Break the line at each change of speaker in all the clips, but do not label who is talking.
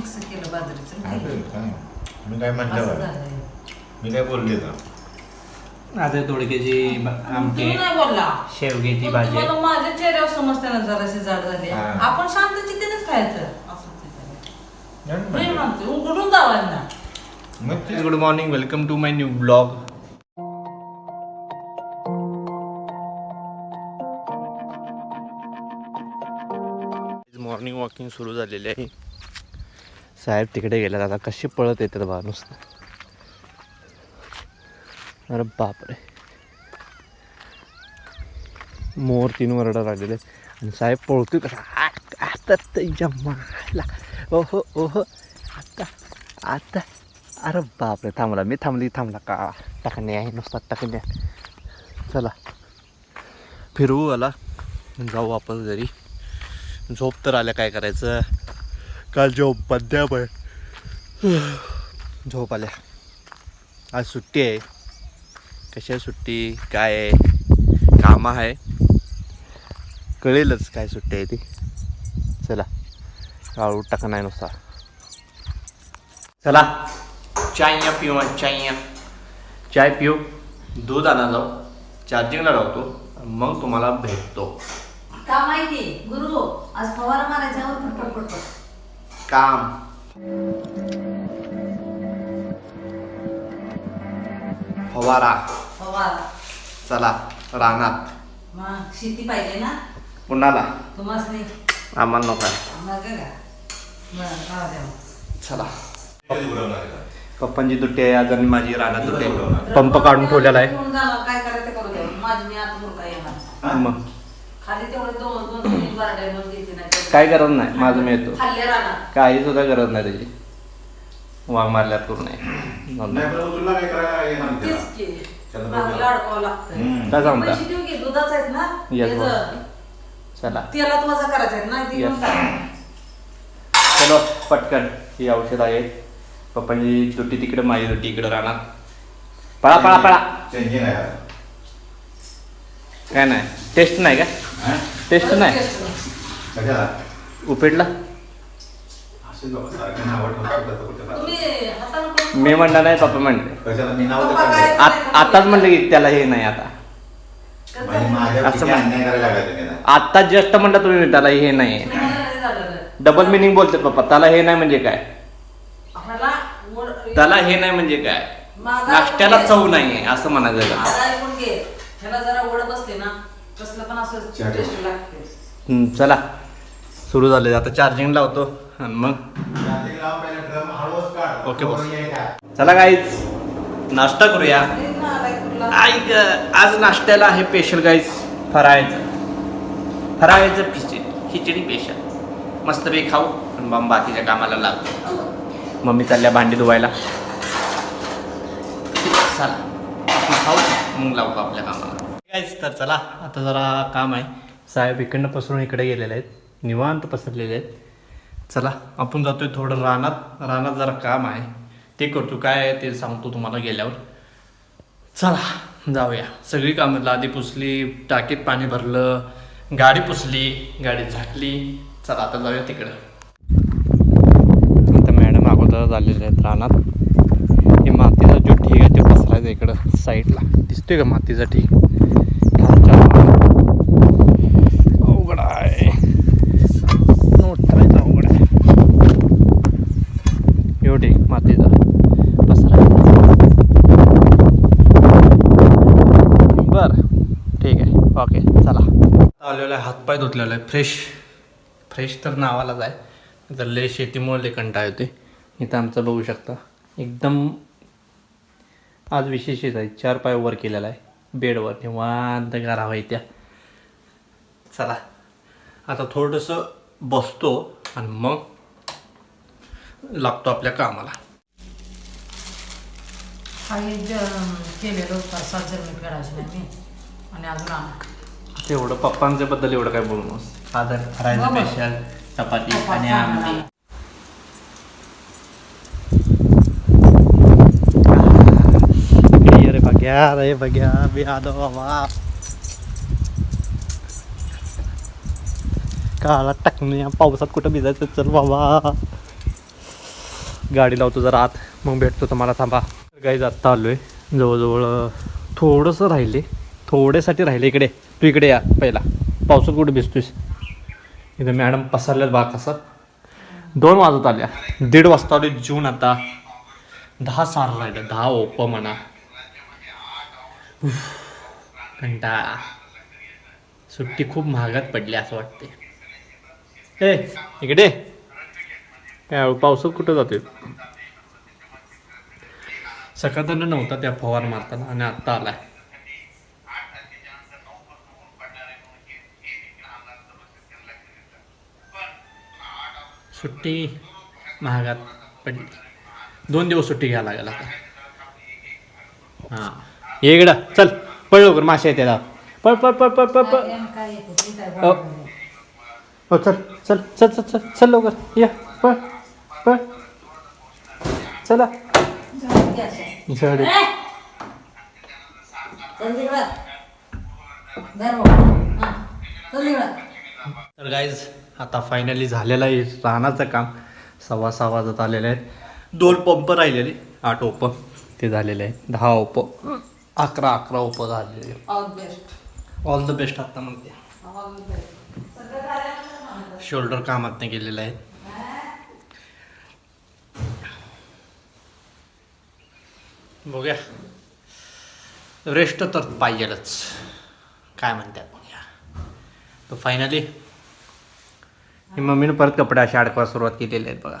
Mix केलं बाजरीचं.
ते, काय? मी काय
असं
म्हटलं
झालंय.
मी काय बोलले का
आता थोडक्याची आमटी
नाही बोलला
शेवग्याची
पण
भाजी
तुम्हाला माझ्या चेहऱ्यावर समजते ना जराशी जाड झाली
हा.
आपण शांत चित्तेनेच खायचं असं ते झालं.
नाही
मी
म्हटलं.
म्हणते उघडून जावा ना
मग ते-
good morning welcome to my new blog morning walking सुरू झालेली आहे साहेब तिकडे गेला आता कशी पळत येतात बा नुसतं. अरे बापरे. मोर तीन वरडा लागलेले आणि साहेब पळतोय कसा? आ- आता त्याच्या माला ओहो ओहो. आता आता. अरे बापरे. थांबला मी थांबली थांबला का? टाकणे आहे नुसता टाकणे चला. फिरवू आला. जाऊ वापस घरी. झोप तर आल्या काय करायचं? काल झोप बद्या पण झोप आल्या. आज सुट्टी आहे. कशी आहे सुट्टी? काय आहे? कामं आहे. कळेलच काय सुट्टी आहे ती. चला. काळू टाका नाही नुसता. चला. चाय पिऊ चाय चाय पिऊ. दूध आणा जाऊ. चार्जिंगला लावतो. मग तुम्हाला भेटतो.
का माहिती? गुरु आज फवारा मारायचा वर पटपट पटपट
काम. फवारा.
फवारा.
चला रानात.
मग शेती पाहिजे ना?
कुणाला?
नाही.
आम्हाला नको. आहे.
मग का? बरं राहू द्या मग.
चला.
आहे?
पप्पांची दुट्टी आहे आज आणि माझी रानात दुट्टी आहे. पंप काढून ठेवलेला आहे.
काय करायचं करू द्या. माझी मी आता मुलगा येणार
मग?
खाली तेवढे दोन दोन तीन बारड्या मग देते नाही तर-
काय गरज नाही माझं मी येतो.
खाल्ले राहणार
काही सुद्धा गरज नाही त्याची. वाघ मारल्यात आहे
नाही, पण तुला काय करायला येणार नाही
तेच की.
त्याला
भाजीला
बघा.
अडकावं लागतं
हम्म.
काय सांगता
पैसे देऊ की दुधाच आहेत ना?
Yes, boss.
त्याचं
चला.
तेलात वजा करायचं आहेत ना ती
Yes.
घेऊन टाक.
चलो पटकन. ही औषध आहे पप्पांची दुट्टी तिकडे माझी दुट्टी इकडे राहणार. पळा पळा पळा.
चेंजिंग आहे आता.
काय नाही. टेस्ट नाही का? टेस्ट नाही?
कशाला?
उपेडला
बाबा, सारखं नावं
तुम्ही
मी म्हणणार नाही पप्पा म्हणले.
कशाला? मी नाव?
आत- आताच म्हणलं की त्याला हे नाही आता.
म्हणजे
असं
पिढी
म्हण.
अन्याय करायला लागायचं की नाही?
आता जस्ट म्हणलं तुम्ही त्याला हे नाही. डबल मिनिंग बोलतात पप्पा. त्याला हे नाही म्हणजे काय? त्याला हे नाही म्हणजे काय? नाश्त्याला चव. नाही असं म्हणायचं का?
जरा ना. कसलं पण असं
चहा ठेव.
टेस्ट लागते
हम्म, चला. सुरू झाले. आता चार्जिंग लावतो आणि मग. ओके? चला गाईज नाश्ता करूया. ऐक आज नाश्त्याला आहे स्पेशल गाईज फराळाचं. फराळाचं खिचडी खिचडी स्पेशल मस्त बे खाऊ आणि मग बाकीच्या कामाला लागतो मम्मी चालल्या भांडी धुवायला. चला आपण खाऊ. मग लावू का आपल्या कामाला? कायच तर चला आता जरा काम आहे. साहेब इकडनं पसरून इकडे गेलेले आहेत. निवांत पसरलेले आहेत. चला आपण जातोय थोडं रानात. रानात जरा काम आहे. ते करतो. काय ते सांगतो तुम्हाला गेल्यावर. चला जाऊया. सगळी कामं लादी पुसली टाकीत पाणी भरलं गाडी पुसली गाडी झाकली चला आता जाऊया तिकडं. आता मॅडम अगोदर झालेले आहेत रानात. हे मातीचा जो ठीक आहे ते पसरायचा इकडं साईडला. दिसतोय का मातीचा ठीक खालच्या भागात. अवघड आहे नोट करायचं अवघड आहे यो ढीग मातीचा पसरायचा बर ठीक आहे ओके चला आलेलं आहे हातपाय धुतलेला आहे. फ्रेश फ्रेश तर नावालाच आहे. तर लय शेतीमुळे लय कंटाळ होते इथं आमचं बघू शकता. एकदम आज विशेषच आहे. चार पाय वर केलेला आहे. बेडवर. निवांत गारावा त्या चला. आता थोडंसं बसतो आणि मग लागतो आपल्या कामाला.
केलेलं सात फेडायचे नाही मी आणि अजून आणा
तेवढं पप्पांच्या बद्दल एवढं काय बोलू नकोस आज फरायचं
बरोबर.
स्पेशल चपाती आणि. आमटी. अरे बघ्या रे बघ्या आलो बाबा. काळा टाकणे या पावसात कुठं भिजायचं चल बाबा. गाडी लावतो जरा आत मग भेटतो तुम्हाला थांबा. गाईज आत्ता आलो आहे जवळजवळ थोडंसं राहिले थोड्यासाठी राहिले इकडे. तू इकडे या पहिला. पावसात कुठे भिजतोयस? इथं मॅडम पसरल्यात बा कसं. दोन वाजत आल्या. दीड वाजता आले जून आता. दहा सार राहिलं दहा ओप म्हणा. कंटाळा. सुट्टी खूप महागात पडली असं वाटते ए इकडे. काय पावसात कुठं जातोय? सकाळनं नव्हता त्या फवार मारताना आणि आत्ता आलाय. सुट्टी महागात पडली दोन दिवस सुट्टी घ्यायला लागेल आता हां ये इकडं चल पळ लवकर मासे येते आता पळ पळ पळ पळ पळ पळ.
बघायला.
हो चल चल चल चल चल चल लवकर या पळ पळ चला. झड!
चल तिकडं. धर बाबा. हा. चल तिकडं.
तर गाईज आता फायनली झालेलं आहे रानाचं काम. सव्वा सहा वाजत आलेले आहेत. दोन पंप राहिलेले. आठ ओप ते झालेले आहेत. दहा ओप अकरा अकरा ओप झालेले. ऑल द बेस्ट आता म्हणते. शोल्डर कामात नाही गेलेलं आहे. बघूया. रेस्ट तर पाहिजेलच. काय म्हणतात बघूया तर फायनली मम्मीनं परत कपडे असे अडकवा सुरुवात केलेली आहेत बघा.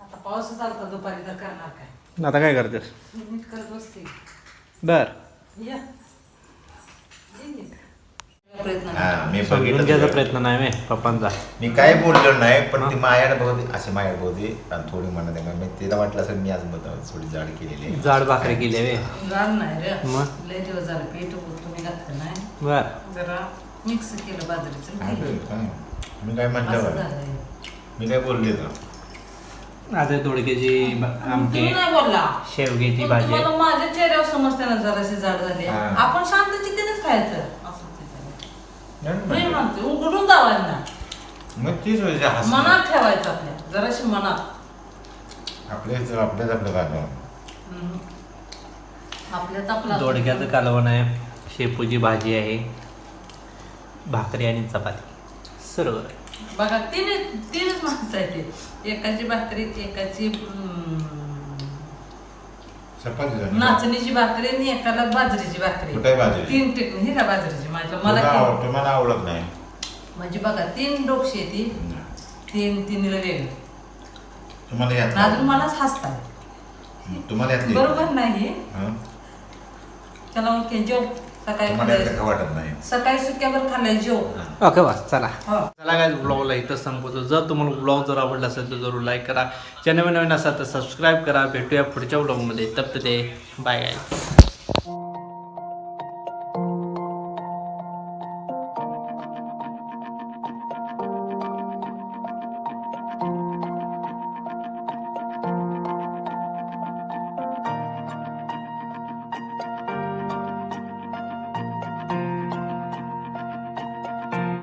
आता पाऊस चालता दुपारी तर करणार काय?
आता काय करतेस?
नीट करत बसते.
बर.
या. ये नीट. प्रयत्न
हा,
कर.
मी
समजून
बघितलं
घ्यायचा
तुझं.
प्रयत्न नाही मी पप्पांचा.
मी काय बोललो नाही पण ती मायाड बघते असे मायाड बघते आणि थोडी म्हणत आहे मी तिला वाटलं असेल मी आज बघा थोडी जाड केलेली आहे.
जाड भाकरी केली वे
जाड नाही रे.
मग?
लय दिवस झालं पीठ तुम्ही घातलं नाही.
बर.
जरा मिक्स केलं बाजरीचं?
मी काय
असं
म्हणलं
झालंय
मी काय बोलले का
आता आमटी
तुम्ही नाही बोलला
शेवग्याची
पण
भाजी
तुम्हाला माझ्या चेहऱ्यावर समजते ना जराशी जाड झाली
हा.
आपण शांत चिकनच खायचं असं ते.
नाही
मी
म्हणलं.
म्हणते उघडून दावायला ना
मग तीच म्हणजे हसणं.
मनात ठेवायचं आपल्या जराशी मनात
आपल्याच आपल्याच आपलं गाणं
हम्म. आपल्यात आपला
दोडक्याचं कालवण आहे शेपूची भाजी आहे भाकरी आणि चपाती. सर्व
बघा तीन तीनच माणसं आहेत ते. एकाची भाकरी एकाची हम्म,
चपाती झाली.
नाचणीची भाकरी आणि एकाला बाजरीची भाकरी.
बाजरी?
तीन टिक ही का बाजरीची माझ्या मला
तुला
तीन-
आवड- तुम्हाला आवडत नाही.
म्हणजे बघा तीन डोकशी आहे ती तीन तिन्हीला वेगळी.
तुम्हाला यात
अजून मलाच हसताय
तुम्हाला
बरोबर नाही
हं?
त्याला मग ते जेव सकाळी
तुम्हाला यातलं
खाल्लंय.
का वाटत नाही?
सकाळी सुक्यावर खाल्लाय जेव.
ओके बस चला.
हो.
चला काय ब्लॉगला इथं संपवतो. जर तुम्हाला ब्लॉग जर आवडला असेल तर जरूर लाईक करा. चॅनल नवीन असाल तर सबस्क्राईब करा. भेटूया पुढच्या ब्लॉगमध्ये तप ते. बाय गाय